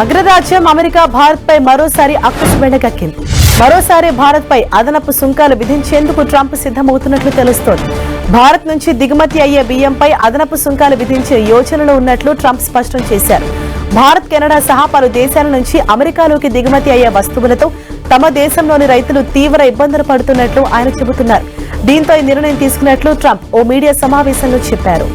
అగ్రరాజ్యం అమెరికా భారత్ పై మరోసారి అక్కసు వెళ్ళగక్కింది మరోసారి భారత్ పై అదనపు సుంకాలు విధించేందుకు ట్రంప్ సిద్ధమవుతున్నట్లు తెలుస్తోంది. భారత్ నుంచి దిగుమతి అయ్యే బియ్యంపై అదనపు సుంకాలు విధించే యోచనలో ఉన్నట్లు ట్రంప్ స్పష్టం చేశారు. భారత్ కెనడా సహా పలు దేశాల నుంచి అమెరికాలోకి దిగుమతి అయ్యే వస్తువులతో తమ దేశంలోని రైతులు తీవ్ర ఇబ్బందులు పడుతున్నట్లు ఆయన చెబుతున్నారు. దీంతో ఈ నిర్ణయం తీసుకున్నట్లు ట్రంప్ ఓ మీడియా సమావేశంలో చెప్పారు.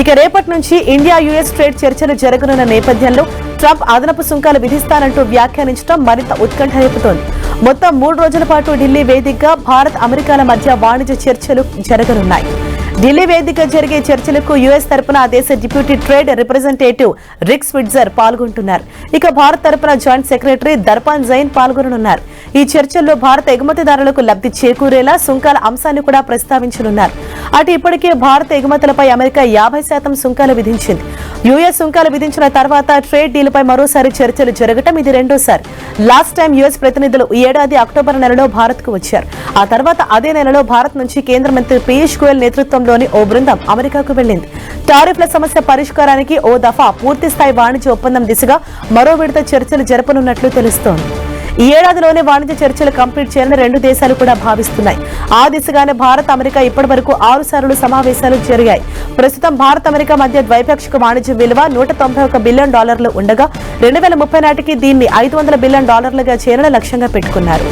ఇక రేపటి నుంచి ఇండియా యుఎస్ ట్రేడ్ చర్చలు జరగనున్న నేపథ్యంలో ట్రంప్ అదనపు సుంకాలు విధిస్తానంటూ వ్యాఖ్యానించడం మరింత ఉత్కంఠ రేపుతోంది మొత్తం మూడు రోజుల పాటు ఢిల్లీ వేదికగా భారత్ అమెరికాల మధ్య వాణిజ్య చర్చలు జరగనున్నాయి. ఢిల్లీ వేదిక జరిగే చర్చలకు యుఎస్ తరపున ఆ దేశ deputy trade representative Rick Switzer పాల్గొంటున్నారు. ఇక భారత్ తరపున జాయింట్ సెక్రటరీ దర్పాన్ జైన్ పాల్గొననున్నారు. ఈ చర్చల్లో భారత ఎగుమతిదారులకు లబ్ధి చేకూరేలా సుంకాల అంశాన్ని కూడా ప్రస్తావించనున్నారు. అటు ఇప్పటికే భారత ఎగుమతులపై అమెరికా యాభై శాతం సుంకాలు విధించింది. యుఎస్ సుంకాలు విధించిన తర్వాత ట్రేడ్ డీల్పై మరోసారి చర్చలు జరగటం ఇది రెండోసారి. లాస్ట్ టైం యుఎస్ ప్రతినిధులు ఈ ఏడాది అక్టోబర్ నెలలో భారత్కు వచ్చారు. ఆ తర్వాత అదే నెలలో భారత్ నుంచి కేంద్ర మంత్రి పీయూష్ గోయల్ నేతృత్వంలోని ఓ బృందం అమెరికాకు వెళ్ళింది టారిఫ్ల సమస్య పరిష్కారానికి ఓ దఫా పూర్తిస్థాయి వాణిజ్య ఒప్పందం దిశగా మరో విడత చర్చలు జరపనున్నట్లు తెలుస్తోంది. ఈ ఏడాదిలోనే వాణిజ్య చర్చలు కంప్లీట్ చేయాలని రెండు దేశాలు కూడా భావిస్తున్నాయి. ఆ దిశగానే భారత్ అమెరికా ఇప్పటి వరకు ఆరు సార్లు సమావేశాలు జరిగాయి. ప్రస్తుతం భారత్ అమెరికా మధ్య ద్వైపాక్షిక వాణిజ్య విలువ నూట తొంభై ఒక బిలియన్ డాలర్లు ఉండగా రెండు వేల ముప్పై నాటికి దీన్ని ఐదు వందల బిలియన్ డాలర్లుగా చేరడం లక్ష్యంగా పెట్టుకున్నారు.